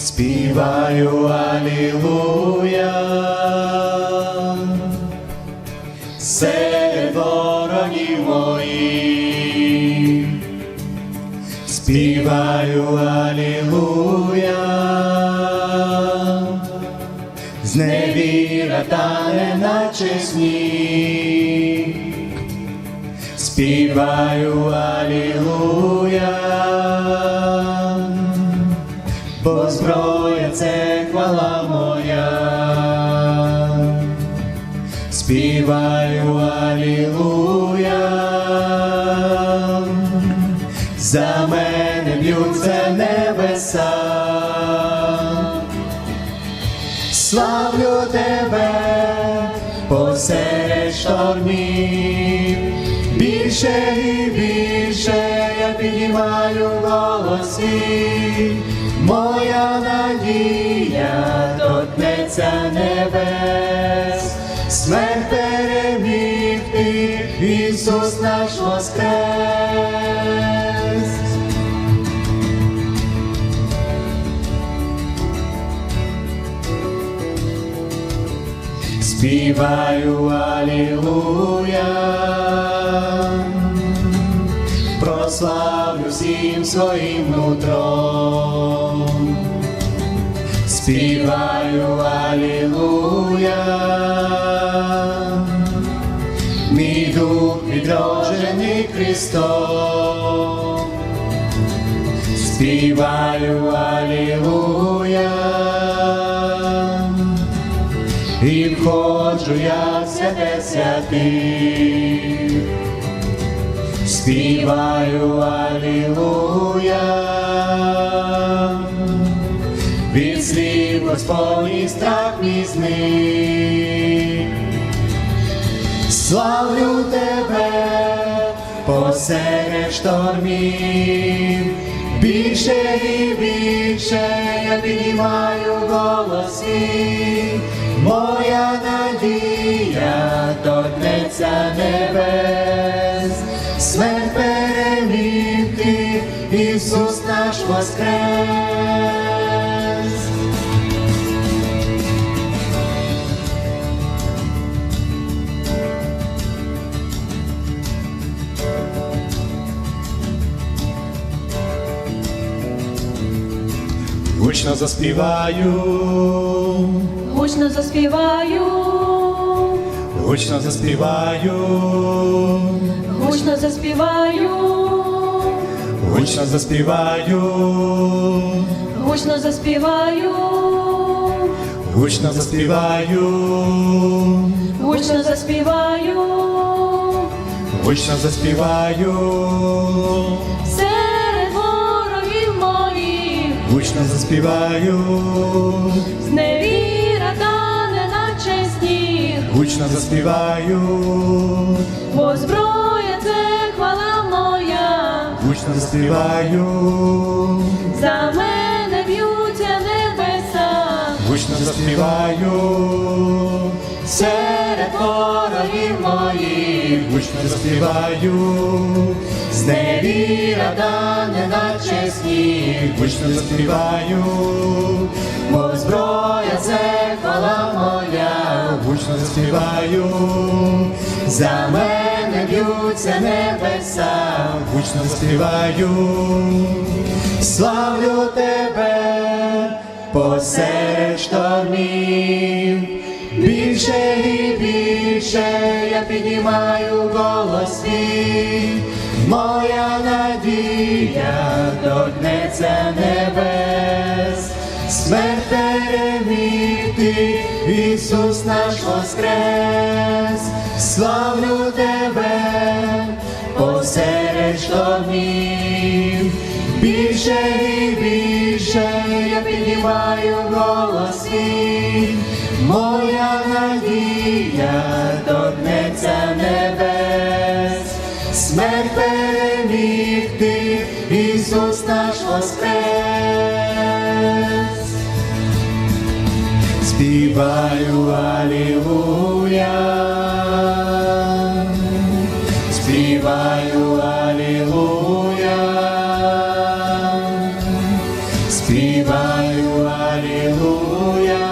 співаю Алілуя. Серед ворогів моїх, співаю Алілуя. Зневіра тане наче сніг, співаю Алілуя, бо зброя це хвала моя, співаю Алілуя, за мене б'ються небеса. Славлю тебе посеред штормів, більше і більше я піднімаю голос свій. Моя надія торкнеться небес, смерть переміг ти, Ісус наш воскрес. співаю Алілуя, прославлю всім своїм нутром, співаю Алілуя, мій дух відроджений Христом, співаю Алілуя. І входжу я в святе святих, співаю Алілуя, Господній страх мій зник. Славлю тебе посеред штормів, більше і більше я піднімаю голос. Моя надія торкнеться небес, смерть переміг Ісус наш воскрес. Гучно заспіваю, Гучно заспіваю, гучно заспіваю, гучно заспіваю, гучно заспіваю, гучно заспіваю, гучно заспіваю, гучно заспіваю, гучно заспіваю, гучно заспіваю, зневіра тане наче сніг, гучно заспіваю, бо зброя це хвала моя, гучно заспіваю, за мене б'ються небеса, гучно заспіваю, серед ворогів моїх, гучно заспіваю, зневіра дане наче сніг, гучно заспіваю, бо зброя це хвала моя, гучно заспіваю, за мене б'ються небеса, гучно заспіваю, славлю тебе посеред штормів, більше і більше я піднімаю голос свій, моя надія торкнеться небес, смерть переміг ти, Ісус наш воскрес, славлю тебе посеред штормів, більше і більше я піднімаю голос моя надія торкнеться небес, смерть перемігти, Ісус наш воскрес. Співаю Алілуя, співаю Алілуя, співаю Алілуя,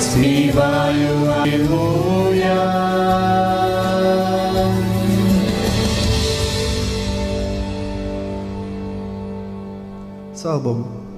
співаю Алілуя. Sağ ol babam.